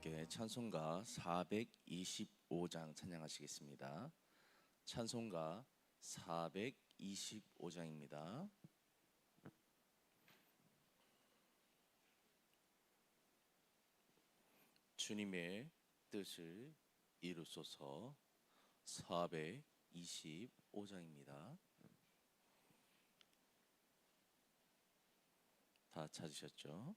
함께 찬송가 425장 찬양하시겠습니다. 찬송가 425장입니다. 주님의 뜻을 이루소서 425장입니다. 다 찾으셨죠?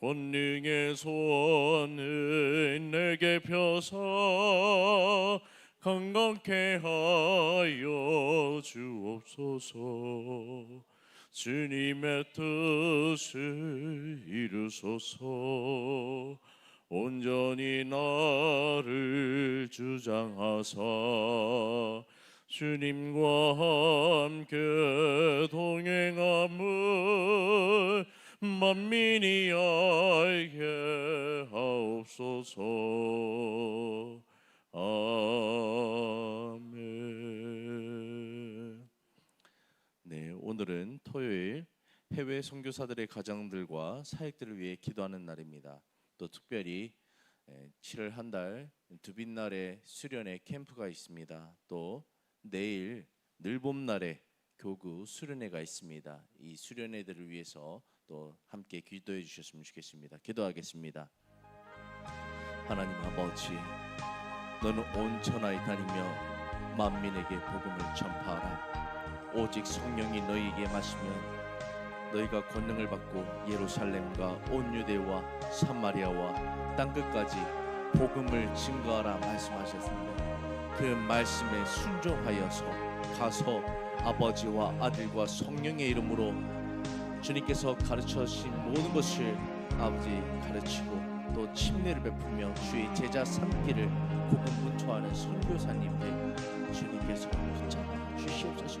권능의 손을 내게 펴사 건강케 하여 주옵소서. 주님의 뜻을 이루소서. 온전히 나를 주장하사 주님과 함께 동행함을 만민이 알게 하옵소서 아멘 네, 오늘은 토요일 해외 선교사들의 가정들과 사역들을 위해 기도하는 날입니다. 또 특별히 7월 한 달 두빛날에 수련회 캠프가 있습니다. 또 내일 늘봄날에 교구 수련회가 있습니다. 이 수련회들을 위해서 또 함께 기도해 주셨으면 좋겠습니다. 기도하겠습니다. 하나님 아버지, 너는 온 천하에 다니며 만민에게 복음을 전파하라. 오직 성령이 너희에게 마시면 너희가 권능을 받고 예루살렘과 온 유대와 사마리아와 땅 끝까지 복음을 증거하라 말씀하셨습니다. 그 말씀에 순종하여서 가서 아버지와 아들과 성령의 이름으로 주님께서 가르쳐 주신 모든 것을 아버지 가르치고 또 침례를 베풀며 주의 제자 삼기를 고군분투하는 선교사님들 주님께서 붙잡아 주시옵소서.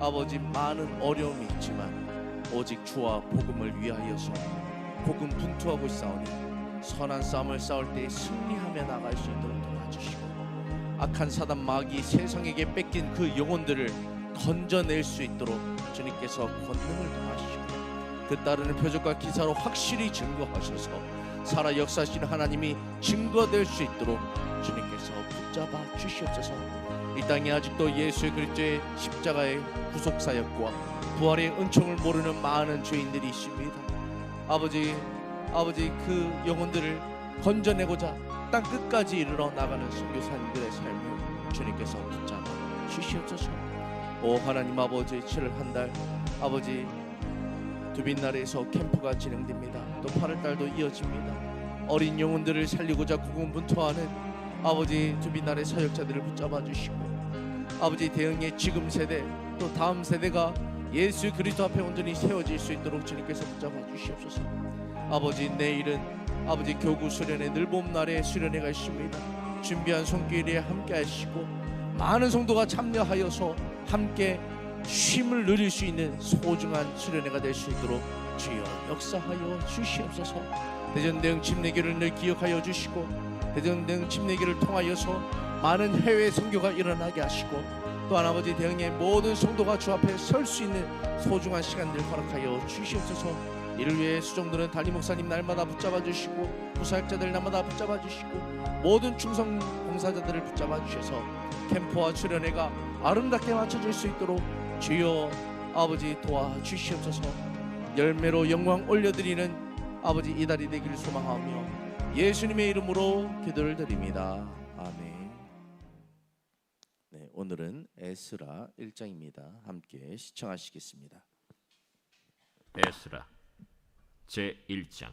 아버지 많은 어려움이 있지만 오직 주와 복음을 위하여서 복음 분투하고 싸우니 선한 싸움을 싸울 때 승리하며 나갈 수 있도록 도와주시고 악한 사단 마귀 세상에게 뺏긴 그 영혼들을 건져낼 수 있도록 주님께서 권능을 더하시고 그 따르는 표적과 기사로 확실히 증거하셔서 살아 역사하시는 하나님이 증거될 수 있도록 주님께서 붙잡아 주시옵소서. 이 땅에 아직도 예수 그리스도의 십자가의 구속 사역과 부활의 은총을 모르는 많은 죄인들이 있습니다. 아버지, 아버지 그 영혼들을 건져내고자 땅 끝까지 이르러 나가는 선교사님들의 삶을 주님께서 붙잡아 주시옵소서. 오 하나님 아버지 7월 한 달 아버지 두빛날에서 캠프가 진행됩니다. 또 8월 달도 이어집니다. 어린 영혼들을 살리고자 고군분투하는 아버지 두빛날의 사역자들을 붙잡아 주시고 아버지 대응의 지금 세대 또 다음 세대가 예수 그리스도 앞에 온전히 세워질 수 있도록 주님께서 붙잡아 주시옵소서. 아버지 내일은 아버지 교구 수련회 늘봄날에 수련회가 있습니다. 준비한 손길에 함께 하시고 많은 성도가 참여하여서 함께 쉼을 누릴 수 있는 소중한 수련회가 될 수 있도록 주여 역사하여 주시옵소서. 대전대응 침례기를 늘 기억하여 주시고 대전대응 침례기를 통하여서 많은 해외 선교가 일어나게 하시고 또한 아버지 대응의 모든 성도가 주 앞에 설 수 있는 소중한 시간들 허락하여 주시옵소서. 이를 위해 수종들은 달리 목사님 날마다 붙잡아 주시고 부사역자들 날마다 붙잡아 주시고 모든 충성 봉사자들을 붙잡아 주셔서 캠프와 출연회가 아름답게 맞춰질 수 있도록 주여 아버지 도와 주시옵소서. 열매로 영광 올려드리는 아버지 이달이 되기를 소망하며 예수님의 이름으로 기도를 드립니다. 아멘. 오늘은 에스라 1장입니다. 함께 시청하시겠습니다. 에스라 제 1장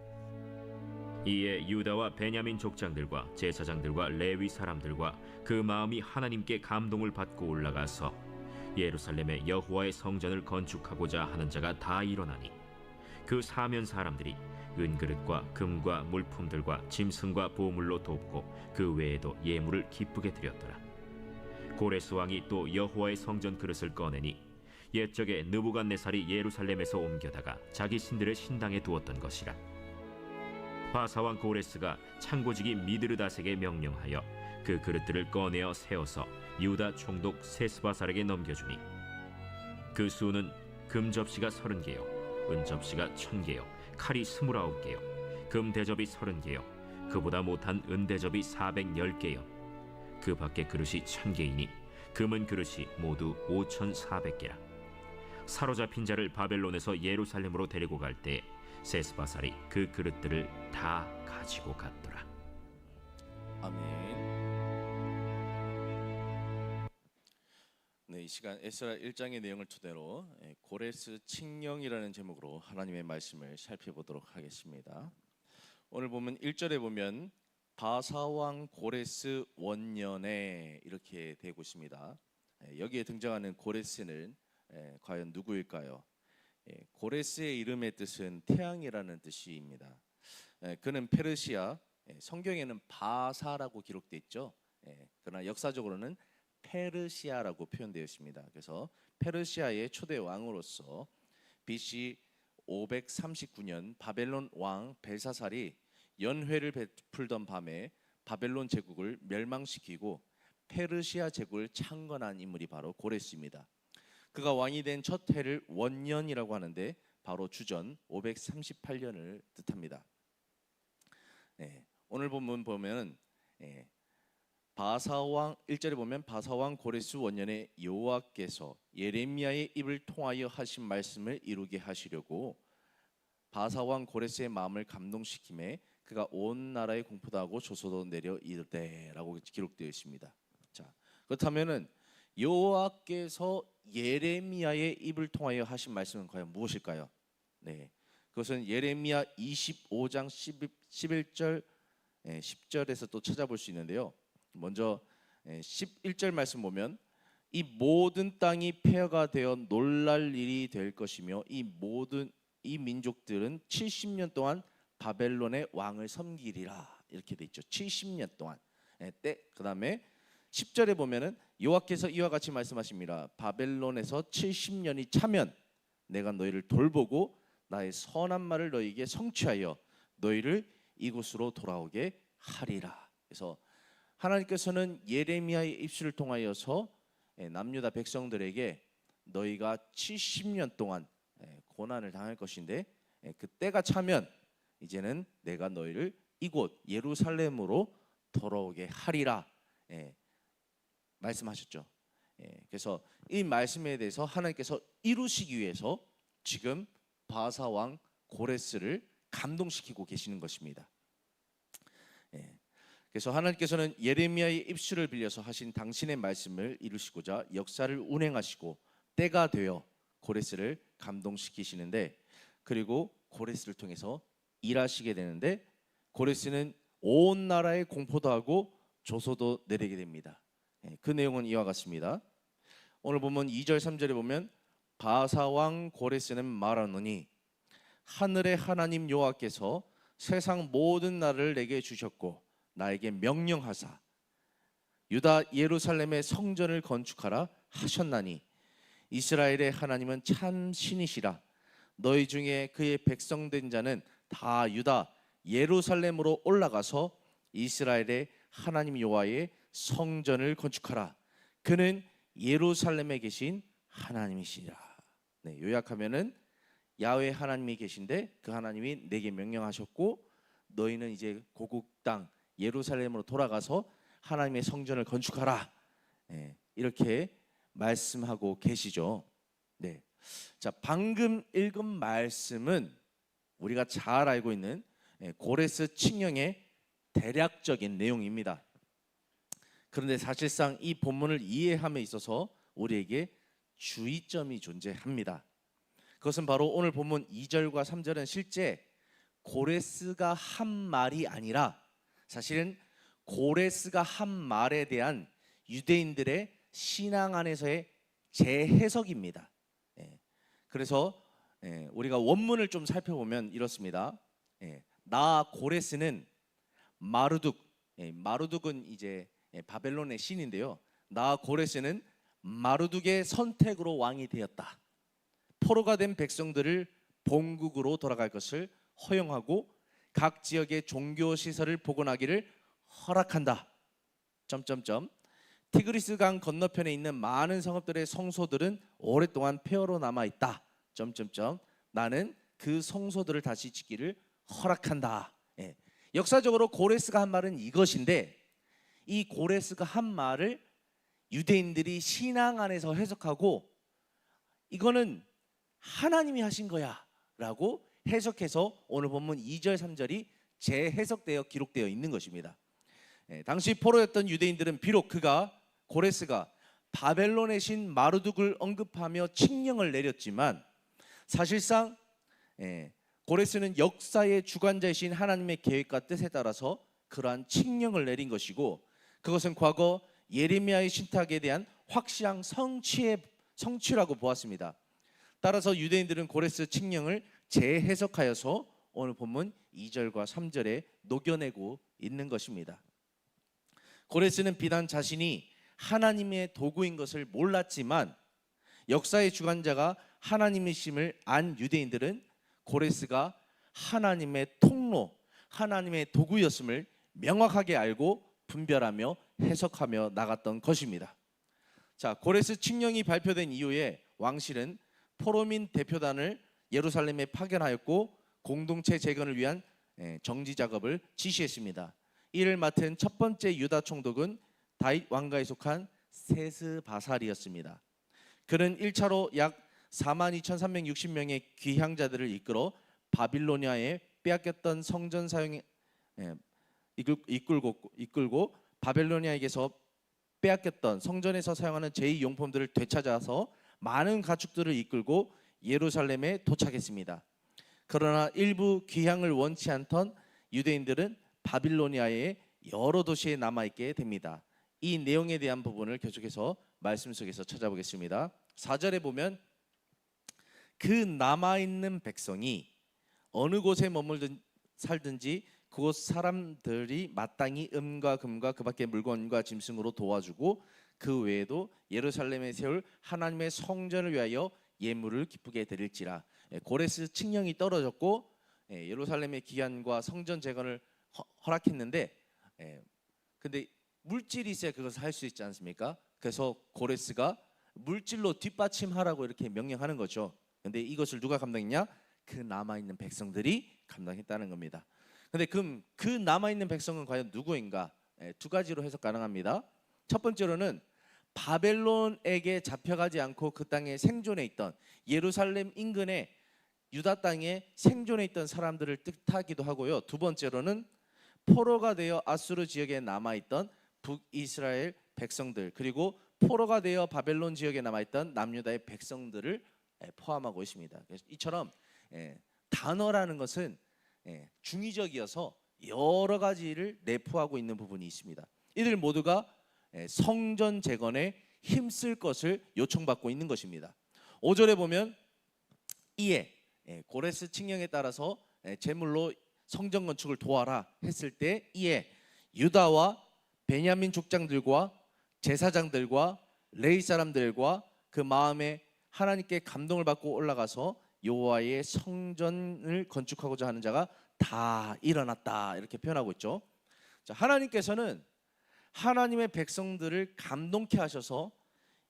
이에 유다와 베냐민 족장들과 제사장들과 레위 사람들과 그 마음이 하나님께 감동을 받고 올라가서 예루살렘에 여호와의 성전을 건축하고자 하는 자가 다 일어나니 그 사면 사람들이 은그릇과 금과 물품들과 짐승과 보물로 돕고 그 외에도 예물을 기쁘게 드렸더라. 고레스 왕이 또 여호와의 성전 그릇을 꺼내니 옛적에 느부갓네살이 예루살렘에서 옮겨다가 자기 신들의 신당에 두었던 것이라 바사왕 고레스가 창고지기 미드르다색에 명령하여 그 그릇들을 꺼내어 세워서 유다 총독 세스바살에게 넘겨주니 그 수는 금 접시가 서른 개요 은 접시가 천 개요 칼이 스물아홉 개요 금 대접이 서른 개요 그보다 못한 은 대접이 사백열 개요. 그 밖에 그릇이 천 개이니 금은 그릇이 모두 오천사백 개라. 사로잡힌 자를 바벨론에서 예루살렘으로 데리고 갈 때 세스바살이 그 그릇들을 다 가지고 갔더라. 아멘. 네, 이 시간 에스라 1장의 내용을 토대로 예, 고레스 칙령이라는 제목으로 하나님의 말씀을 살펴보도록 하겠습니다. 오늘 보면 1절에 보면 바사왕 고레스 원년에 이렇게 되고 있습니다. 예, 여기에 등장하는 고레스는 예, 과연 누구일까요? 예, 고레스의 이름의 뜻은 태양이라는 뜻입니다. 예, 그는 페르시아 예, 성경에는 바사라고 기록되어 있죠. 예, 그러나 역사적으로는 페르시아라고 표현되어 있습니다. 그래서 페르시아의 초대 왕으로서 BC 539년 바벨론 왕 벨사살이 연회를 베풀던 밤에 바벨론 제국을 멸망시키고 페르시아 제국을 창건한 인물이 바로 고레스입니다. 그가 왕이 된 첫 해를 원년이라고 하는데 바로 주전 538년을 뜻합니다. 예, 오늘 본문 예, 바사왕 1절에 보면 바사왕 고레스 원년에 여호와께서 예레미야의 입을 통하여 하신 말씀을 이루게 하시려고 바사왕 고레스의 마음을 감동시킴에 그가 온 나라에 공포도 하고 조소도 내려 이르되라고 기록되어 있습니다. 자 그렇다면은 여호와께서 예레미야의 입을 통하여 하신 말씀은 과연 무엇일까요? 네, 그것은 예레미야 25장 11 절 10절에서 또 찾아볼 수 있는데요. 먼저 11절 말씀 보면 이 모든 땅이 폐허가 되어 놀랄 일이 될 것이며 이 모든 이 민족들은 70년 동안 바벨론의 왕을 섬기리라 이렇게 돼 있죠. 70년 동안. 예, 때 그다음에 10절에 보면은 여호와께서 이와 같이 말씀하십니다. 바벨론에서 70년이 차면 내가 너희를 돌보고 나의 선한 말을 너희에게 성취하여 너희를 이곳으로 돌아오게 하리라. 그래서 하나님께서는 예레미야의 입술을 통하여서 예, 남유다 백성들에게 너희가 70년 동안 예, 고난을 당할 것인데 예, 그 때가 차면 이제는 내가 너희를 이곳 예루살렘으로 돌아오게 하리라 예, 말씀하셨죠. 예, 그래서 이 말씀에 대해서 하나님께서 이루시기 위해서 지금 바사 왕 고레스를 감동시키고 계시는 것입니다. 예, 그래서 하나님께서는 예레미야의 입술을 빌려서 하신 당신의 말씀을 이루시고자 역사를 운행하시고 때가 되어 고레스를 감동시키시는데 그리고 고레스를 통해서 일하시게 되는데 고레스는 온 나라에 공포도 하고 조소도 내리게 됩니다. 예, 그 내용은 이와 같습니다. 오늘 보면 2절 3절에 보면 바사 왕 고레스는 말하노니 하늘의 하나님 여호와께서 세상 모든 나라를 내게 주셨고 나에게 명령하사 유다 예루살렘의 성전을 건축하라 하셨나니 이스라엘의 하나님은 참 신이시라 너희 중에 그의 백성된 자는 다 유다 예루살렘으로 올라가서 이스라엘의 하나님 여호와의 성전을 건축하라 그는 예루살렘에 계신 하나님이시라 네, 요약하면은 야훼 하나님이 계신데 그 하나님이 내게 명령하셨고 너희는 이제 고국 땅 예루살렘으로 돌아가서 하나님의 성전을 건축하라. 예, 이렇게 말씀하고 계시죠. 네. 자, 방금 읽은 말씀은 우리가 잘 알고 있는 예, 고레스 칙령의 대략적인 내용입니다. 그런데 사실상 이 본문을 이해함에 있어서 우리에게 주의점이 존재합니다. 그것은 바로 오늘 본문 2절과 3절은 실제 고레스가 한 말이 아니라 사실은 고레스가 한 말에 대한 유대인들의 신앙 안에서의 재해석입니다. 예. 그래서 예, 우리가 원문을 좀 살펴보면 이렇습니다. 예, 나 고레스는 마르둑, 예, 마르둑은 이제 예, 바벨론의 신인데요. 나 고레스는 마르둑의 선택으로 왕이 되었다. 포로가 된 백성들을 본국으로 돌아갈 것을 허용하고 각 지역의 종교 시설을 복원하기를 허락한다. 점점점. 티그리스 강 건너편에 있는 많은 성읍들의 성소들은 오랫동안 폐허로 남아 있다. 점점점. 나는 그 성소들을 다시 짓기를 허락한다. 예. 역사적으로 고레스가 한 말은 이것인데 이 고레스가 한 말을 유대인들이 신앙 안에서 해석하고 이거는 하나님이 하신 거야 라고 해석해서 오늘 본문 2절 3절이 재해석되어 기록되어 있는 것입니다. 예, 당시 포로였던 유대인들은 비록 그가 고레스가 바벨론의 신 마르둑을 언급하며 칙령을 내렸지만 사실상 예, 고레스는 역사의 주관자이신 하나님의 계획과 뜻에 따라서 그러한 칙령을 내린 것이고 그것은 과거 예레미야의 신탁에 대한 확실한 성취의 성취라고 보았습니다. 따라서 유대인들은 고레스 칙령을 재해석하여서 오늘 본문 2절과 3절에 녹여내고 있는 것입니다. 고레스는 비단 자신이 하나님의 도구인 것을 몰랐지만 역사의 주관자가 하나님이심을 안 유대인들은 고레스가 하나님의 통로, 하나님의 도구였음을 명확하게 알고 분별하며 해석하며 나갔던 것입니다. 자, 고레스 칙령이 발표된 이후에 왕실은 포로민 대표단을 예루살렘에 파견하였고 공동체 재건을 위한 예, 정지 작업을 지시했습니다. 이를 맡은 첫 번째 유다 총독은 다윗 왕가에 속한 세스바살이었습니다. 그는 1차로 약 42,360명의 귀향자들을 이끌어 바빌로니아에 빼앗겼던 성전 사용에 예, 이끌- 이끌고 이끌고 바벨로니아에게서 빼앗겼던 성전에서 사용하는 제2 용품들을 되찾아서 많은 가축들을 이끌고 예루살렘에 도착했습니다. 그러나 일부 귀향을 원치 않던 유대인들은 바빌로니아의 여러 도시에 남아 있게 됩니다. 이 내용에 대한 부분을 계속해서 말씀 속에서 찾아보겠습니다. 4절에 보면 그 남아 있는 백성이 어느 곳에 머물든 살든지 그곳 사람들이 마땅히 음과 금과 그밖의 물건과 짐승으로 도와주고 그 외에도 예루살렘에 세울 하나님의 성전을 위하여 예물을 기쁘게 드릴지라 예, 고레스 칙령이 떨어졌고 예, 예루살렘의 기한과 성전 재건을 허, 허락했는데 예, 근데 물질이 있어야 그것을 할 수 있지 않습니까? 그래서 고레스가 물질로 뒷받침하라고 이렇게 명령하는 거죠. 근데 이것을 누가 감당했냐? 그 남아 있는 백성들이 감당했다는 겁니다. 근데 그럼 그 남아 있는 백성은 과연 누구인가? 예, 두 가지로 해석 가능합니다. 첫 번째로는 바벨론에게 잡혀가지 않고 그 땅에 생존해 있던 예루살렘 인근의 유다 땅에 생존해 있던 사람들을 뜻하기도 하고요. 두 번째로는 포로가 되어 아수르 지역에 남아 있던 북이스라엘 백성들 그리고 포로가 되어 바벨론 지역에 남아 있던 남유다의 백성들을 예, 포함하고 있습니다. 이처럼 예, 단어라는 것은 예, 중의적이어서 여러 가지를 내포하고 있는 부분이 있습니다. 이들 모두가 예, 성전 재건에 힘쓸 것을 요청받고 있는 것입니다. 5절에 보면 이에 예, 고레스 칙령에 따라서 예, 제물로 성전 건축을 도와라 했을 때 이에 유다와 베냐민 족장들과 제사장들과 레이 사람들과 그 마음에 하나님께 감동을 받고 올라가서 여호와의 성전을 건축하고자 하는 자가 다 일어났다 이렇게 표현하고 있죠. 자, 하나님께서는 하나님의 백성들을 감동케 하셔서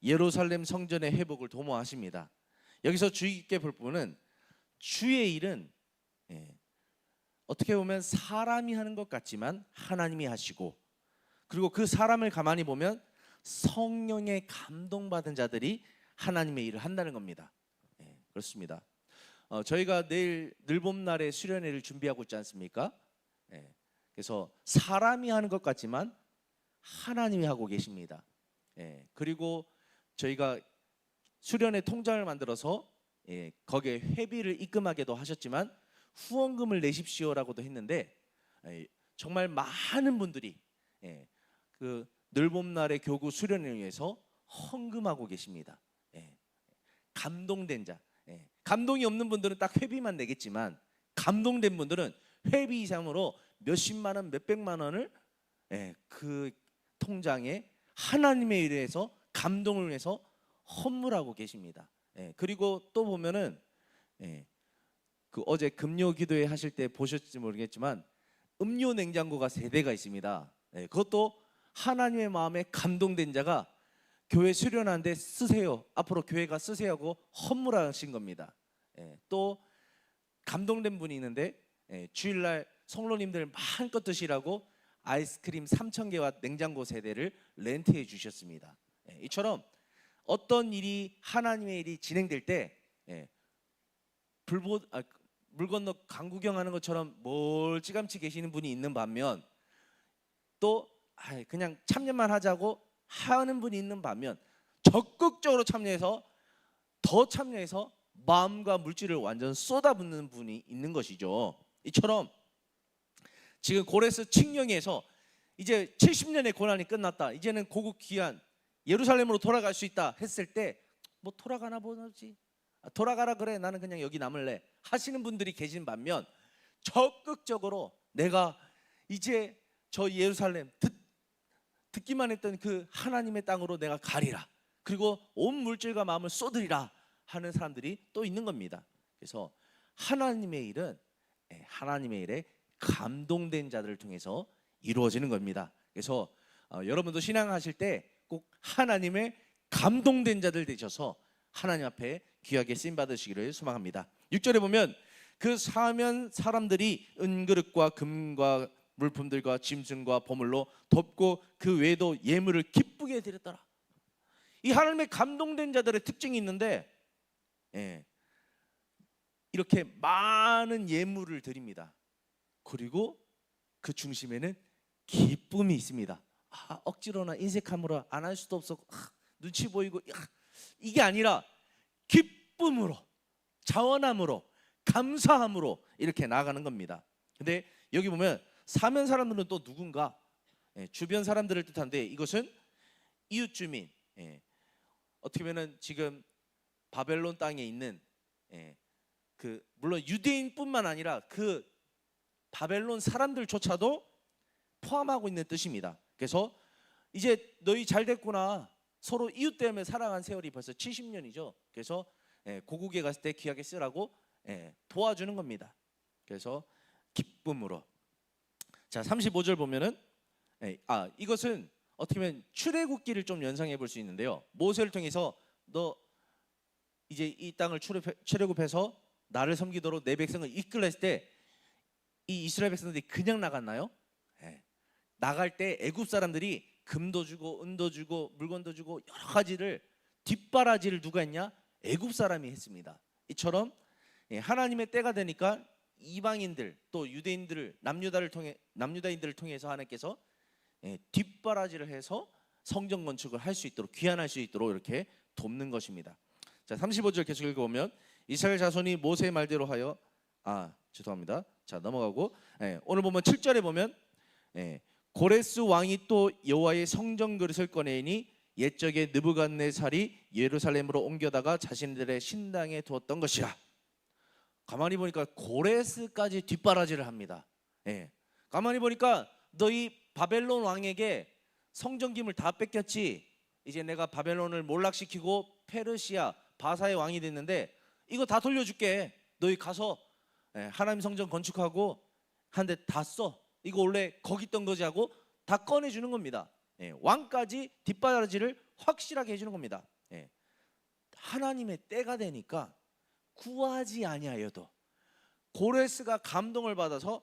예루살렘 성전의 회복을 도모하십니다. 여기서 주의 깊게 볼 부분은 주의 일은 예, 어떻게 보면 사람이 하는 것 같지만 하나님이 하시고 그리고 그 사람을 가만히 보면 성령의 감동받은 자들이 하나님의 일을 한다는 겁니다. 예, 그렇습니다. 어, 저희가 내일 늘봄날에 수련회를 준비하고 있지 않습니까? 예, 그래서 사람이 하는 것 같지만 하나님이 하고 계십니다. 예, 그리고 저희가 수련회 통장을 만들어서 예, 거기에 회비를 입금하게도 하셨지만 후원금을 내십시오라고도 했는데 예, 정말 많은 분들이 예, 그 늘봄날의 교구 수련을 위해서 헌금하고 계십니다. 예, 감동된 자, 예, 감동이 없는 분들은 딱 회비만 내겠지만 감동된 분들은 회비 이상으로 몇십만 원, 몇백만 원을 예, 그 통장에 하나님의 일에 서 감동을 위해서 헌물하고 계십니다. 예, 그리고 또 보면은 예, 그 어제 금요 기도회 하실 때 보셨지 모르겠지만 음료 냉장고가 세 대가 있습니다. 예, 그것도 하나님의 마음에 감동된 자가 교회 수련하는데 쓰세요. 앞으로 교회가 쓰세요 하고 헌물하신 겁니다. 예, 또 감동된 분이 있는데 예, 주일날 성로님들 마음껏 드시라고 아이스크림 3천 개와 냉장고 세대를 렌트해 주셨습니다. 예, 이처럼 어떤 일이 하나님의 일이 진행될 때 예, 불보 아, 물 건너 강구경하는 것처럼 멀찌감치 계시는 분이 있는 반면 또 그냥 참여만 하자고 하는 분이 있는 반면 적극적으로 참여해서 더 참여해서 마음과 물질을 완전 쏟아붓는 분이 있는 것이죠. 이처럼 지금 고레스 칙령에서 이제 70년의 고난이 끝났다. 이제는 고국 귀한 예루살렘으로 돌아갈 수 있다 했을 때 뭐 돌아가나 보지. 아, 돌아가라 그래. 나는 그냥 여기 남을래. 하시는 분들이 계신 반면 적극적으로 내가 이제 저 예루살렘 듣, 듣기만 했던 그 하나님의 땅으로 내가 가리라. 그리고 온 물질과 마음을 쏟으리라 하는 사람들이 또 있는 겁니다. 그래서 하나님의 일은 예, 하나님의 일에 감동된 자들을 통해서 이루어지는 겁니다. 그래서 어, 여러분도 신앙하실 때 꼭 하나님의 감동된 자들 되셔서 하나님 앞에 귀하게 쓰임 받으시기를 소망합니다. 6절에 보면 그 사면 사람들이 은그릇과 금과 물품들과 짐승과 보물로 덮고 그 외에도 예물을 기쁘게 드렸더라. 이 하나님의 감동된 자들의 특징이 있는데 예, 이렇게 많은 예물을 드립니다. 그리고 그 중심에는 기쁨이 있습니다. 아, 억지로나 인색함으로 안 할 수도 없어. 아, 눈치 보이고 야, 이게 아니라 기쁨으로 자원함으로 감사함으로 이렇게 나아가는 겁니다. 근데 여기 보면 사면 사람들은 또 누군가 예, 주변 사람들을 뜻하는데 이것은 이웃 주민 예, 어떻게 보면은 지금 바벨론 땅에 있는 예, 그 물론 유대인뿐만 아니라 그 바벨론 사람들조차도 포함하고 있는 뜻입니다. 그래서 이제 너희 잘 됐구나. 서로 이웃 때문에 살아간 세월이 벌써 70년이죠. 그래서 예, 고국에 갔을 때 귀하게 쓰라고 예, 도와주는 겁니다. 그래서 기쁨으로. 자, 35절 보면은 예, 아, 이것은 어떻게 보면 출애굽기를 좀 연상해 볼 수 있는데요. 모세를 통해서 너 이제 이 땅을 출애굽, 출애굽해서 나를 섬기도록 내 백성을 이끌라 했을 때 이 이스라엘 백성들이 그냥 나갔나요? 예. 나갈 때 애굽 사람들이 금도 주고 은도 주고 물건도 주고 여러 가지를 뒷바라지를 누가 했냐? 애굽 사람이 했습니다. 이처럼 예, 하나님의 때가 되니까 이방인들 또 유대인들을 남유다를 통해 남유다인들을 통해서 하나님께서 예, 뒷바라지를 해서 성전 건축을 할 수 있도록 귀환할 수 있도록 이렇게 돕는 것입니다. 자, 35절 계속 읽어 보면 이스라엘 자손이 모세의 말대로 하여 아 죄송합니다. 자 넘어가고 예, 오늘 보면 7절에 보면 예, 고레스 왕이 또 여호와의 성전 그릇을 꺼내니 옛적에 느부갓네살이 예루살렘으로 옮겨다가 자신들의 신당에 두었던 것이라. 가만히 보니까 고레스까지 뒷바라지를 합니다. 예. 가만히 보니까 너희 바벨론 왕에게 성전 기물 다 뺏겼지. 이제 내가 바벨론을 몰락시키고 페르시아 바사의 왕이 됐는데 이거 다 돌려줄게. 너희 가서 예, 하나님 성전 건축하고 한 대 다 써. 이거 원래 거기 있던 거지 하고 다 꺼내주는 겁니다. 예, 왕까지 뒷바라지를 확실하게 해주는 겁니다. 예. 하나님의 때가 되니까 구하지 아니하여도 고레스가 감동을 받아서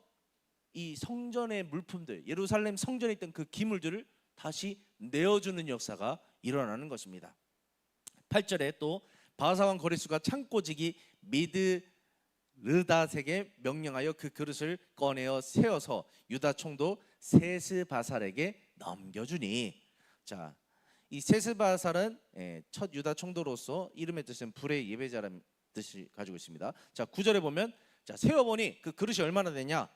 이 성전의 물품들 예루살렘 성전에 있던 그 기물들을 다시 내어주는 역사가 일어나는 것입니다. 8절에 또 바사왕 고레스가 창고지기 미드 르다색에 명령하여 그 그릇을 꺼내어 세워서 유다 총독 세스바살에게 넘겨주니 자, 이 세스바살은 예, 첫 유다 총독으로서 이름의 뜻은 불의 예배자라는 뜻을 가지고 있습니다. 자, 9절에 보면 자, 세워 보니 그 그릇이 얼마나 되냐?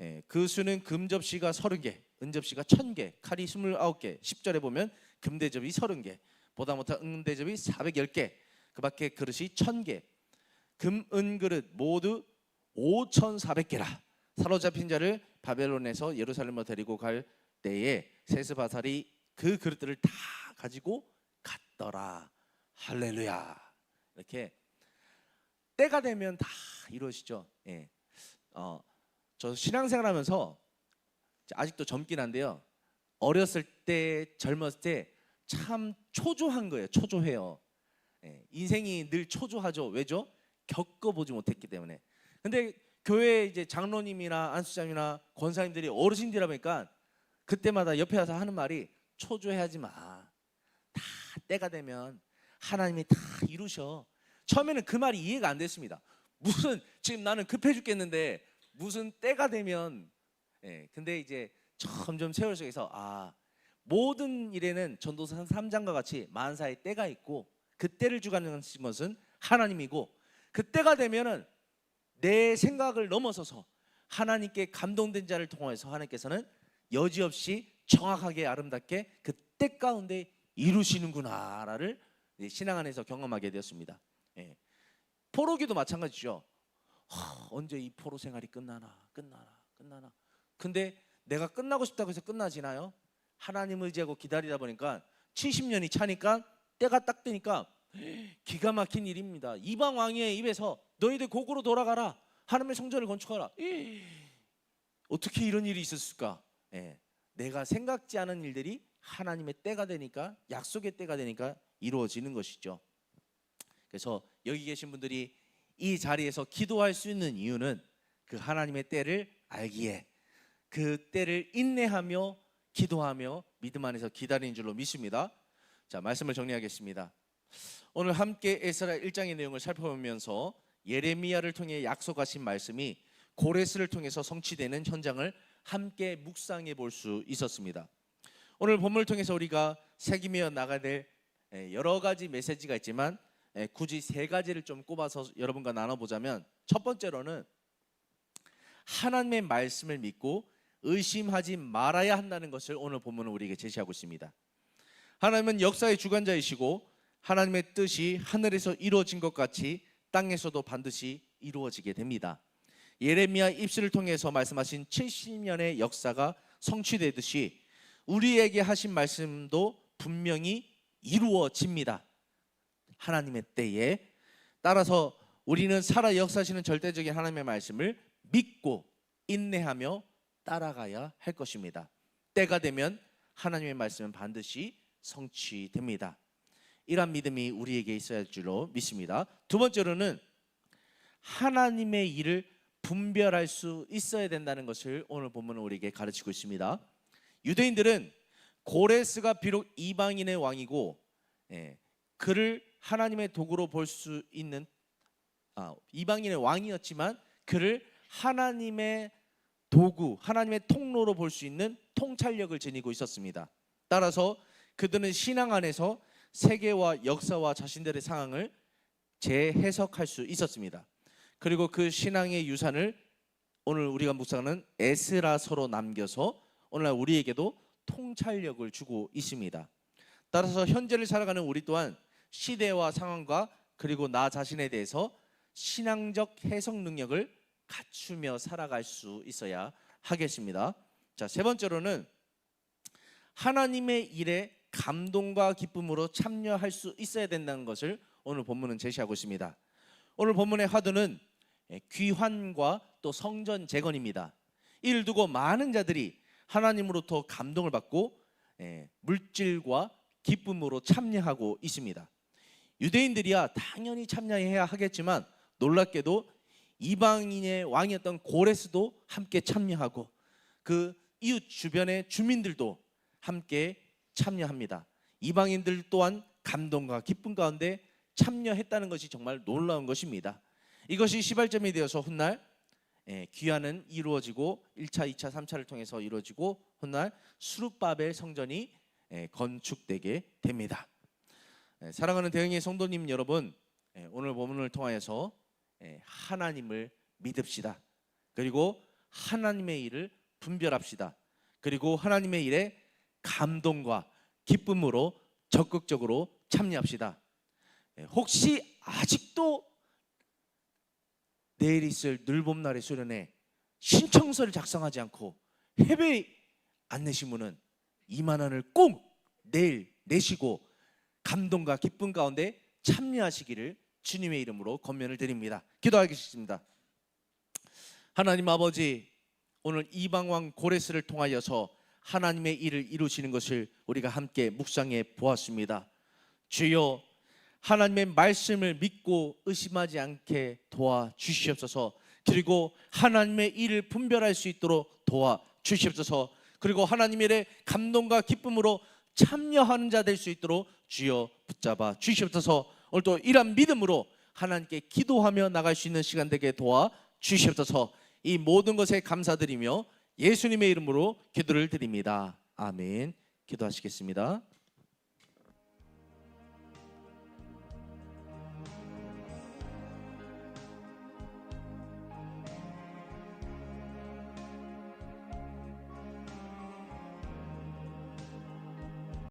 예, 그 수는 금 접시가 30개, 은 접시가 1000개, 칼이 29개. 10절에 보면 금 대접이 30개, 보다 못한 은 대접이 410개. 그 밖에 그릇이 1000개. 금, 은 그릇 모두 5,400개라. 사로잡힌 자를 바벨론에서 예루살렘으로 데리고 갈 때에 세스바살이 그 그릇들을 다 가지고 갔더라. 할렐루야. 이렇게 때가 되면 다 이루어지죠. 예. 어, 저 신앙생활하면서 아직도 젊긴 한데요. 어렸을 때 젊었을 때 참 초조한 거예요. 초조해요. 예, 인생이 늘 초조하죠. 왜죠? 겪어보지 못했기 때문에. 근데 교회 이제 장로님이나 안수장이나 권사님들이 어르신들이라 보니까 그때마다 옆에 와서 하는 말이 초조해하지 마. 다 때가 되면 하나님이 다 이루셔. 처음에는 그 말이 이해가 안 됐습니다. 무슨 지금 나는 급해 죽겠는데 무슨 때가 되면 예, 근데 이제 점점 세월 속에서 아 모든 일에는 전도서 3장과 같이 만사의 때가 있고 그 때를 주관하는 것은 하나님이고 그 때가 되면은 내 생각을 넘어서서 하나님께 감동된 자를 통해서 하나님께서는 여지없이 정확하게 아름답게 그때 가운데 이루시는구나를 신앙 안에서 경험하게 되었습니다. 예. 포로기도 마찬가지죠. 하, 언제 이 포로 생활이 끝나나 끝나나 끝나나. 근데 내가 끝나고 싶다고 해서 끝나지나요? 하나님 의지하고 기다리다 보니까 70년이 차니까 때가 딱 되니까 기가 막힌 일입니다. 이방 왕의 입에서 너희들 고구로 돌아가라. 하나님의 성전을 건축하라. 이, 어떻게 이런 일이 있었을까? 예, 내가 생각지 않은 일들이 하나님의 때가 되니까 약속의 때가 되니까 이루어지는 것이죠. 그래서 여기 계신 분들이 이 자리에서 기도할 수 있는 이유는 그 하나님의 때를 알기에 그 때를 인내하며 기도하며 믿음 안에서 기다리는 줄로 믿습니다. 자, 말씀을 정리하겠습니다. 오늘 함께 에스라 1장의 내용을 살펴보면서 예레미야를 통해 약속하신 말씀이 고레스를 통해서 성취되는 현장을 함께 묵상해 볼 수 있었습니다. 오늘 본문을 통해서 우리가 새기며 나가야 될 에, 여러 가지 메시지가 있지만 에, 굳이 세 가지를 좀 꼽아서 여러분과 나눠보자면 첫 번째로는 하나님의 말씀을 믿고 의심하지 말아야 한다는 것을 오늘 본문은 우리에게 제시하고 있습니다. 하나님은 역사의 주관자이시고 하나님의 뜻이 하늘에서 이루어진 것 같이 땅에서도 반드시 이루어지게 됩니다. 예레미야 입술을 통해서 말씀하신 70년의 역사가 성취되듯이 우리에게 하신 말씀도 분명히 이루어집니다. 하나님의 때에 따라서 우리는 살아 역사하시는 절대적인 하나님의 말씀을 믿고 인내하며 따라가야 할 것입니다. 때가 되면 하나님의 말씀은 반드시 성취됩니다. 이러한 믿음이 우리에게 있어야 할 줄로 믿습니다. 두 번째로는 하나님의 일을 분별할 수 있어야 된다는 것을 오늘 본문은 우리에게 가르치고 있습니다. 유대인들은 고레스가 비록 이방인의 왕이고 예, 그를 하나님의 도구로 볼 수 있는 아, 이방인의 왕이었지만 그를 하나님의 도구, 하나님의 통로로 볼 수 있는 통찰력을 지니고 있었습니다. 따라서 그들은 신앙 안에서 세계와 역사와 자신들의 상황을 재해석할 수 있었습니다. 그리고 그 신앙의 유산을 오늘 우리가 묵상하는 에스라서로 남겨서 오늘날 우리에게도 통찰력을 주고 있습니다. 따라서 현재를 살아가는 우리 또한 시대와 상황과 그리고 나 자신에 대해서 신앙적 해석 능력을 갖추며 살아갈 수 있어야 하겠습니다. 자, 세 번째로는 하나님의 일에 감동과 기쁨으로 참여할 수 있어야 된다는 것을 오늘 본문은 제시하고 있습니다. 오늘 본문의 화두는 예, 귀환과 또 성전 재건입니다. 이를 두고 많은 자들이 하나님으로부터 감동을 받고 예, 물질과 기쁨으로 참여하고 있습니다. 유대인들이야 당연히 참여해야 하겠지만 놀랍게도 이방인의 왕이었던 고레스도 함께 참여하고 그 이웃 주변의 주민들도 함께 참여합니다. 이방인들 또한 감동과 기쁨 가운데 참여했다는 것이 정말 놀라운 것입니다. 이것이 시발점이 되어서 훗날 예, 귀환은 이루어지고 1차, 2차, 3차를 통해서 이루어지고 훗날 수룹바벨 성전이 예, 건축되게 됩니다. 예, 사랑하는 대형의 성도님 여러분, 예, 오늘 본문을 통하여서 예, 하나님을 믿읍시다. 그리고 하나님의 일을 분별합시다. 그리고 하나님의 일에 감동과 기쁨으로 적극적으로 참여합시다. 예, 혹시 아직도 내일 있을 늘봄날의 수련회 신청서를 작성하지 않고 해외 안 내신 분은 2만 원을 꼭 내일 내시고 감동과 기쁨 가운데 참여하시기를 주님의 이름으로 권면을 드립니다. 기도하겠습니다. 하나님 아버지 오늘 이방 왕 고레스를 통하여서 하나님의 일을 이루시는 것을 우리가 함께 묵상해 보았습니다. 주여 하나님의 말씀을 믿고 의심하지 않게 도와 주시옵소서. 그리고 하나님의 일을 분별할 수 있도록 도와 주시옵소서. 그리고 하나님의 감동과 기쁨으로 참여하는 자 될 수 있도록 주여 붙잡아 주시옵소서. 오늘도 이러한 믿음으로 하나님께 기도하며 나갈 수 있는 시간 되게 도와 주시옵소서. 이 모든 것에 감사드리며 예수님의 이름으로 기도를 드립니다. 아멘. 기도하시겠습니다.